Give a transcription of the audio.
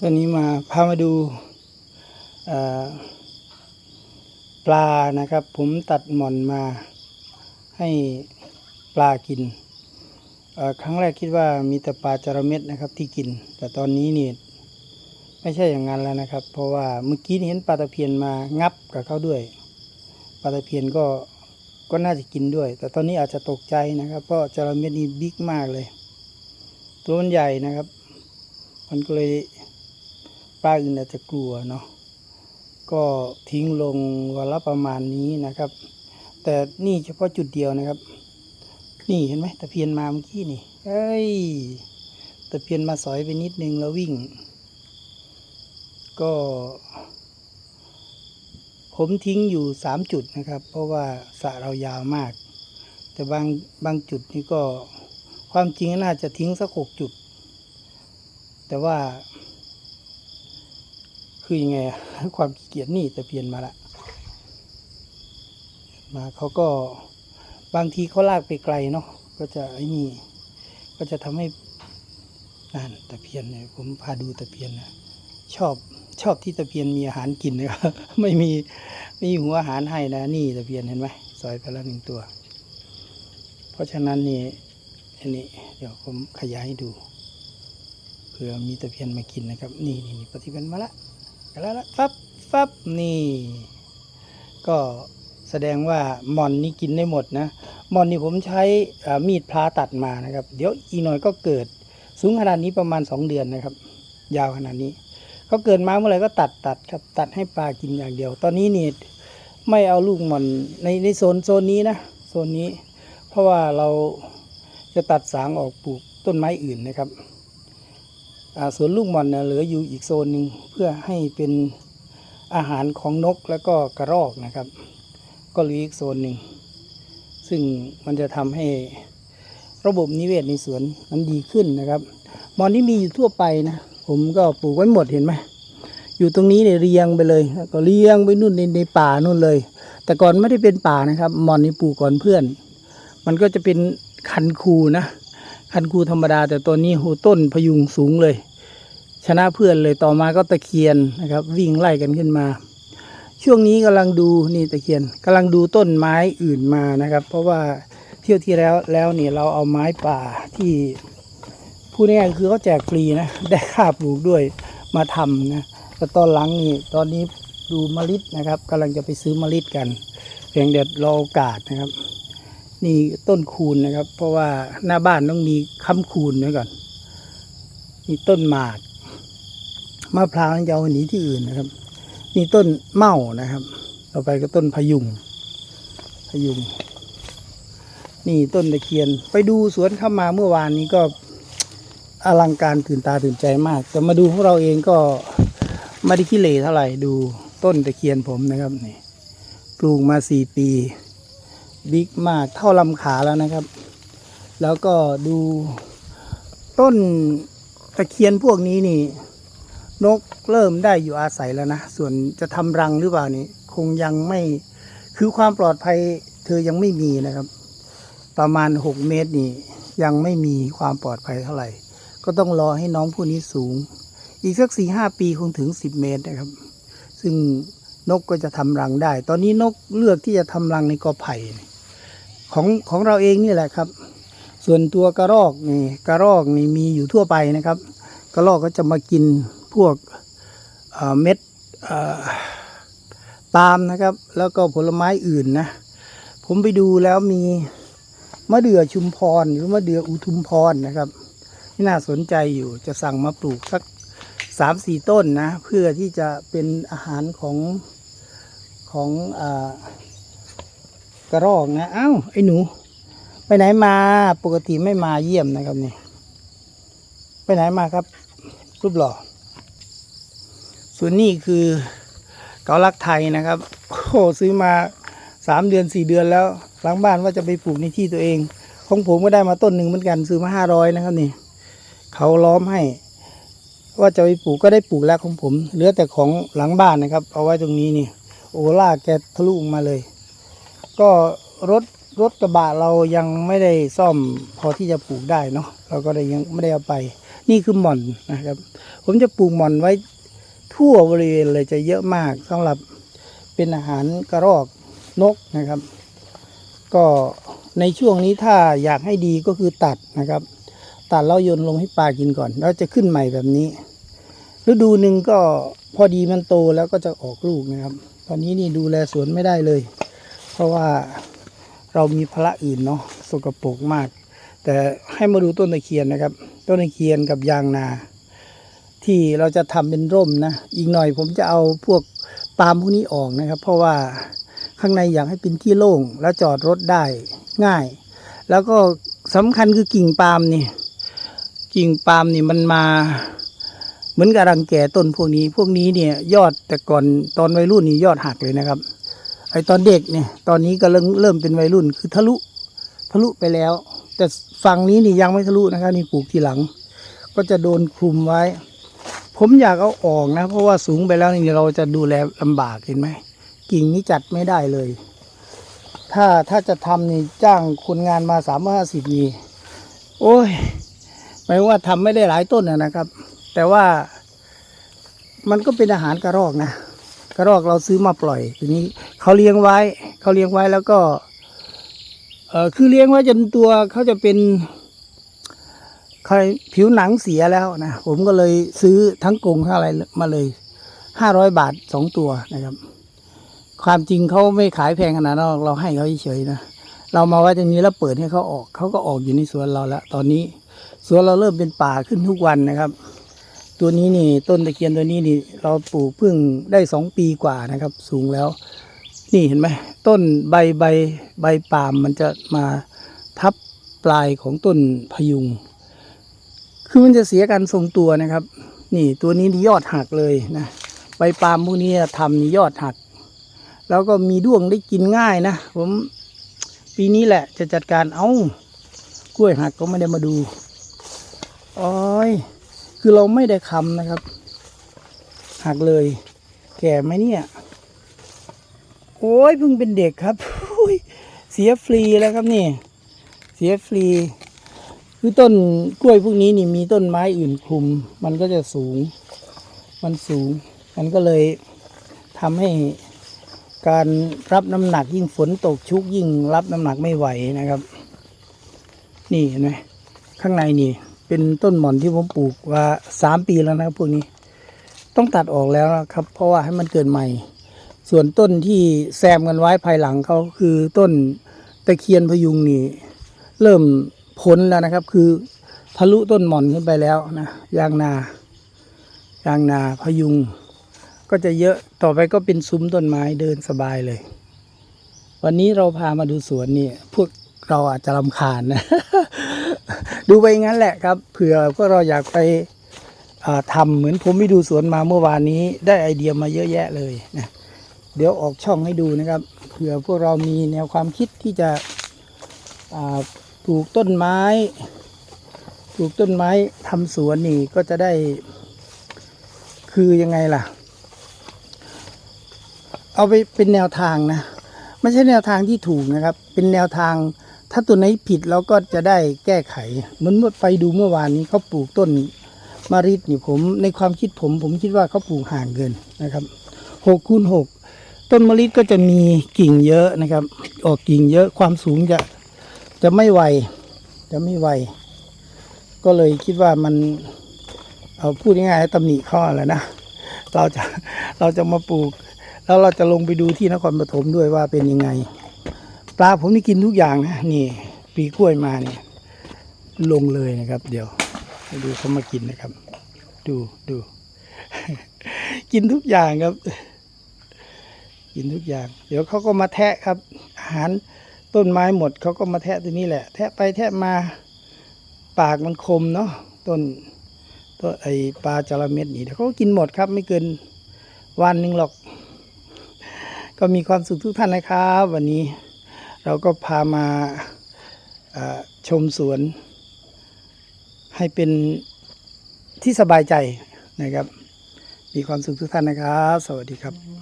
ตอนนี้มาพามาดูปลานะครับ ผมตัดหม่อนมาให้ปลากิน ครั้งแรกคิดว่ามีแต่ปลาจระเม็ดนะครับที่กิน แต่ตอนนี้นี่ไม่ใช่อย่างนั้นแล้วนะครับ เพราะว่าเมื่อกี้เห็นปลาตะเพียนมางับกับเขาด้วยปลาตะเพียนก็ก็น่าจะกินด้วย แต่ตอนนี้อาจจะตกใจนะครับ เพราะจระเม็ดนี่บิ๊กมากเลย ตัวมันใหญ่นะครับ มันก็เลย ปลาอื่นอาจจะกลัวเนาะก็ทิ้งลงวันละประมาณนี้นะครับ แต่นี่เฉพาะจุดเดียวนะครับ นี่เห็นไหมตะเพียนมาเมื่อกี้นี่เอ้ยตะเพียนมาสอยไปนิดนึงแล้ววิ่ง ก็ ผมทิ้งอยู่สามจุดนะครับ เพราะว่าสระเรายาวมาก แต่บางบางจุดนี่ก็ความจริงน่าจะทิ้งสักหกจุด แต่ว่า คือยังไงความขี้เกียจนี่ตะเพียนมาละมาเขาก็บางทีเขาลากไปไกลเนาะก็จะไอ้นี่ก็จะทำให้นั่นตะเพียนเนี่ยผมพาดูตะเพียนนะชอบชอบที่ตะเพียนมีอาหารกินนะครับไม่มีไม่มีหัวอาหารให้นะนี่ตะเพียนเห็นไหมซอยไปแล้วหนึ่งตัว เพราะฉะนั้นนี่อันนี้เดี๋ยวผมขยายให้ดูเผื่อมีตะเพียนมากินนะครับ นี่นี่ปฏิบัติมาละ แล้วละฟับฟับนี่ ก็แสดงว่าหมอนนี่กินได้หมดนะหมอนนี่ผมใช้มีดพลาตัดมานะครับ เดี๋ยวอีกหน่อยก็เกิดสูงขนาดนี้ประมาณสองเดือนนะครับ ยาวขนาดนี้เขาเกิดมาเมื่อไหร่ก็ตัดตัดครับตัดให้ปลากินอย่างเดียว ตอนนี้นี่ไม่เอาลูกหมอนในในโซนโซนนี้นะโซนนี้ เพราะว่าเราจะตัดสางออกปลูกต้นไม้อื่นนะครับ สวนลูกหมอนเนี่ยเหลืออยู่อีกโซนหนึ่งเพื่อให้เป็นอาหารของนกแล้วก็กระรอกนะครับ ก็เหลืออีกโซนหนึ่งซึ่งมันจะทำให้ระบบนิเวศในสวนมันดีขึ้นนะครับหมอนที่มีอยู่ทั่วไปนะผมก็ปลูกไว้หมดเห็นไหมอยู่ตรงนี้เนี่ยเรียงไปเลยก็เรียงไปนู่นในในป่านู่นเลย แต่ก่อนไม่ได้เป็นป่านะครับหมอนนี่ปลูกก่อนเพื่อน มันก็จะเป็นคันคูนะ คันคูธรรมดา แต่ตัวนี้โหต้นพยุงสูงเลย ชนะเพื่อนเลยต่อมาก็ตะเคียนนะครับ วิ่งไล่กันขึ้นมา ช่วงนี้กำลังดูนี่ตะเคียนกำลังดูต้นไม้อื่นมานะครับ เพราะว่าเที่ยวที่แล้วแล้วนี่เราเอาไม้ป่าที่พูดง่ายๆคือเขาแจกฟรีนะได้ค่าปลูกด้วยมาทำนะแต่ตอนหลังนี่ตอนนี้ดูมะลินะครับกำลังจะไปซื้อมะลิกันเพียงเด็ดรอโอกาสนะครับ นี่ต้นคูณนะครับ เพราะว่าหน้าบ้านต้องมีค้ำคูณไว้ก่อนนี่ต้นหมากมะพร้าวจะเอาหนีที่อื่นนะครับนี่ต้นเม่านะครับ ต่อไปก็ต้นพยุงพยุง นี่ต้นตะเคียน ไปดูสวนเข้ามาเมื่อวานนี้ก็อลังการตื่นตาตื่นใจมาก แต่มาดูพวกเราเองก็ไม่ได้ขี้เหร่เท่าไหร่ดูต้นตะเคียนผมนะครับนี่ปลูกมาสี่ปี บิ๊กมากเท่าลำขาแล้วนะครับ แล้วก็ดูต้นตะเคียนพวกนี้นี่ นกเริ่มได้อยู่อาศัยแล้วนะ ส่วนจะทำรังหรือเปล่านี่คงยังไม่คือความปลอดภัยเธอยังไม่มีนะครับ ประมาณหกเมตรนี่ยังไม่มีความปลอดภัยเท่าไหร่ ก็ต้องรอให้น้องผู้นี้สูง อีกสักสี่ห้าปีคงถึงสิบเมตรนะครับ ซึ่งนกก็จะทำรังได้ ตอนนี้นกเลือกที่จะทำรังในกอไผ่ ของของเราเองนี่แหละครับ ส่วนตัวกระรอกนี่กระรอกนี่มีอยู่ทั่วไปนะครับ กระรอกก็จะมากินพวกเเม็ดเอ่อปาล์มนะครับ แล้วก็ผลไม้อื่นนะผมไปดูแล้วมีมะเดื่อชุมพรหรือมะเดื่ออุทุมพรนะครับที่น่าสนใจอยู่จะสั่งมาปลูกสักสามสี่ต้นนะ เพื่อที่จะเป็นอาหารของของอ กระรอกนะอ้าวไอ้หนู ไปไหนมาปกติไม่มาเยี่ยมนะครับนี่ไปไหนมาครับ รูปหล่อ ส่วนนี้คือเกาลักไทยนะครับโอ้โหซื้อมาสามเดือนสี่เดือนแล้วหลังบ้านว่าจะไปปลูกในที่ตัวเอง ของผมก็ได้มาต้นหนึ่งเหมือนกันซื้อมาห้าร้อยนะครับนี่เขาล้อมให้ ว่าจะไปปลูกก็ได้ปลูกแล้วของผมเหลือแต่ของหลังบ้านนะครับ เอาไว้ตรงนี้นี่ โอล่าแกทะลุมาเลย ก็รถรถกระบะเรายังไม่ได้ซ่อมพอที่จะปลูกได้เนาะเราก็เลยยังไม่ได้เอาไป นี่คือหม่อนนะครับ ผมจะปลูกหม่อนไว้ทั่วบริเวณเลยจะเยอะมากสำหรับเป็นอาหารกระรอกนกนะครับ ก็ในช่วงนี้ถ้าอยากให้ดีก็คือตัดนะครับ ตัดแล้วโยนลงให้ปลากินก่อน แล้วจะขึ้นใหม่แบบนี้ ฤดูหนึ่งก็พอดีมันโตแล้วก็จะออกลูกนะครับ ตอนนี้นี่ดูแลสวนไม่ได้เลย เพราะว่าเรามีภาระอื่นเนาะสกปรกมาก แต่ให้มาดูต้นตะเคียนนะครับ ต้นตะเคียนกับยางนา ที่เราจะทำเป็นร่มนะ อีกหน่อยผมจะเอาพวกปาล์มพวกนี้ออกนะครับ เพราะว่าข้างในอยากให้เป็นที่โล่งแล้วจอดรถได้ง่าย แล้วก็สำคัญคือกิ่งปาล์มนี่กิ่งปาล์มนี่มันมาเหมือนกับรังแกต้นพวกนี้ พวกนี้เนี่ยยอดแต่ก่อนตอนวัยรุ่นนี่ยอดหักเลยนะครับ ไอตอนเด็กเนี่ยตอนนี้ก็เริ่มเริ่มเป็นวัยรุ่นคือทะลุทะลุไปแล้ว แต่ฝั่งนี้นี่ยังไม่ทะลุนะครับนี่ปลูกทีหลัง ก็จะโดนคลุมไว้ ผมอยากเอาออกนะ เพราะว่าสูงไปแล้วนี่เราจะดูแลลำบากเห็นไหมกิ่งนี้จัดไม่ได้เลย ถ้าถ้าจะทำนี่จ้างคนงานมาสามห้าสิบนี่โอ้ยหมายว่าทำไม่ได้หลายต้นนะครับ แต่ว่ามันก็เป็นอาหารกระรอกนะ กระรอกเราซื้อมาปล่อยทีนี้เขาเลี้ยงไว้เขาเลี้ยงไว้แล้วก็เออคือเลี้ยงไว้จนตัวเขาจะเป็นเขาผิวหนังเสียแล้วนะผมก็เลยซื้อทั้งกรงทั้งอะไรมาเลยห้าร้อยบาทสองตัวนะครับ ความจริงเขาไม่ขายแพงขนาดนั้นเราให้เขาเฉยๆนะเรามาไว้ตรงนี้แล้วเปิดให้เขาออกเขาก็ออกอยู่ในสวนเราแล้วตอนนี้สวนเราเริ่มเป็นป่าขึ้นทุกวันนะครับ ตัวนี้นี่ต้นตะเคียนตัวนี้นี่ เราปลูกเพิ่งได้สองปีกว่านะครับ สูงแล้ว นี่เห็นไหมต้นใบใบใบปาล์มมันจะมาทับปลายของต้นพยุง คือมันจะเสียการทรงตัวนะครับ นี่ตัวนี้นี่ยอดหักเลยนะใบปาล์มพวกนี้ทำนี่ยอดหัก แล้วก็มีด้วงได้กินง่ายนะผมปีนี้แหละจะจัดการเอากล้วยหักก็ไม่ได้มาดู โอ้ย คือเราไม่ได้คำนะครับ หักเลย แก่ไหมเนี่ย โอ้ยเพิ่งเป็นเด็กครับเสียฟรีแล้วครับนี่ เสียฟรี คือต้นกล้วยพวกนี้นี่มีต้นไม้อื่นคลุม มันก็จะสูง มันสูง มันก็เลยทำให้การรับน้ำหนักยิ่งฝนตกชุกยิ่งรับน้ำหนักไม่ไหวนะครับ นี่เห็นไหมข้างในนี่ เป็นต้นหม่อนที่ผมปลูกว่าสามปีแล้วนะครับพวกนี้ต้องตัดออกแล้วนะครับ เพราะว่าให้มันเกิดใหม่ ส่วนต้นที่แซมกันไว้ภายหลังเขาคือต้นตะเคียนพยุงนี่เริ่มพ้นแล้วนะครับ คือทะลุต้นหม่อนขึ้นไปแล้วนะยางนายางนาพยุง ก็จะเยอะต่อไปก็เป็นซุ้มต้นไม้เดินสบายเลย วันนี้เราพามาดูสวนนี่พวกเราอาจจะรำคาญนะ ดูไปงั้นแหละครับเผื่อพวกเราอยากไปอ่าทำเหมือนผมไปดูสวนมาเมื่อวานนี้ ได้ไอเดียมาเยอะแยะเลยนะเดี๋ยวออกช่องให้ดูนะครับเผื่อพวกเรามีแนวความคิดที่จะปลูกต้นไม้ปลูกต้นไม้ทำสวนนี่ก็จะได้ คือยังไงล่ะ เอาไปเป็นแนวทางนะ ไม่ใช่แนวทางที่ถูกนะครับ เป็นแนวทาง ถ้าตัวไหนผิดเราก็จะได้แก้ไขเหมือนเมื่อไปดูเมื่อวานนี้เขาปลูกต้นมะริดนี่ผม ในความคิดผม ผมคิดว่าเขาปลูกห่างเกินนะครับหกคูณหกต้นมะริดก็จะมีกิ่งเยอะนะครับ ออกกิ่งเยอะความสูงจะจะไม่ไวจะไม่ไวก็เลยคิดว่ามันเอาพูดง่ายๆตำหนิข้อแหละนะเราจะเราจะมาปลูก แล้วเราจะลงไปดูที่นครปฐมด้วยว่าเป็นยังไง ปลาผมนี่กินทุกอย่างนะนี่ ปีกล้วยมาเนี่ยลงเลยนะครับ เดี๋ยวดูเขามากินนะครับ ดูดู กินทุกอย่างครับ กินทุกอย่าง เดี๋ยวเขาก็มาแทะครับ อาหารต้นไม้หมดเขาก็มาแทะตัวนี้แหละ แทะไปแทะมาปากมันคมเนาะต้นต้นไอปลาจระเม็ดนี่เดี๋ยวเขาก็กินหมดครับ ไม่เกินวันหนึ่งหรอก ก็มีความสุขทุกท่านนะครับ วันนี้ เราก็พามาชมสวน ให้เป็นที่สบายใจนะครับ มีความสุขทุกท่านนะครับ สวัสดีครับ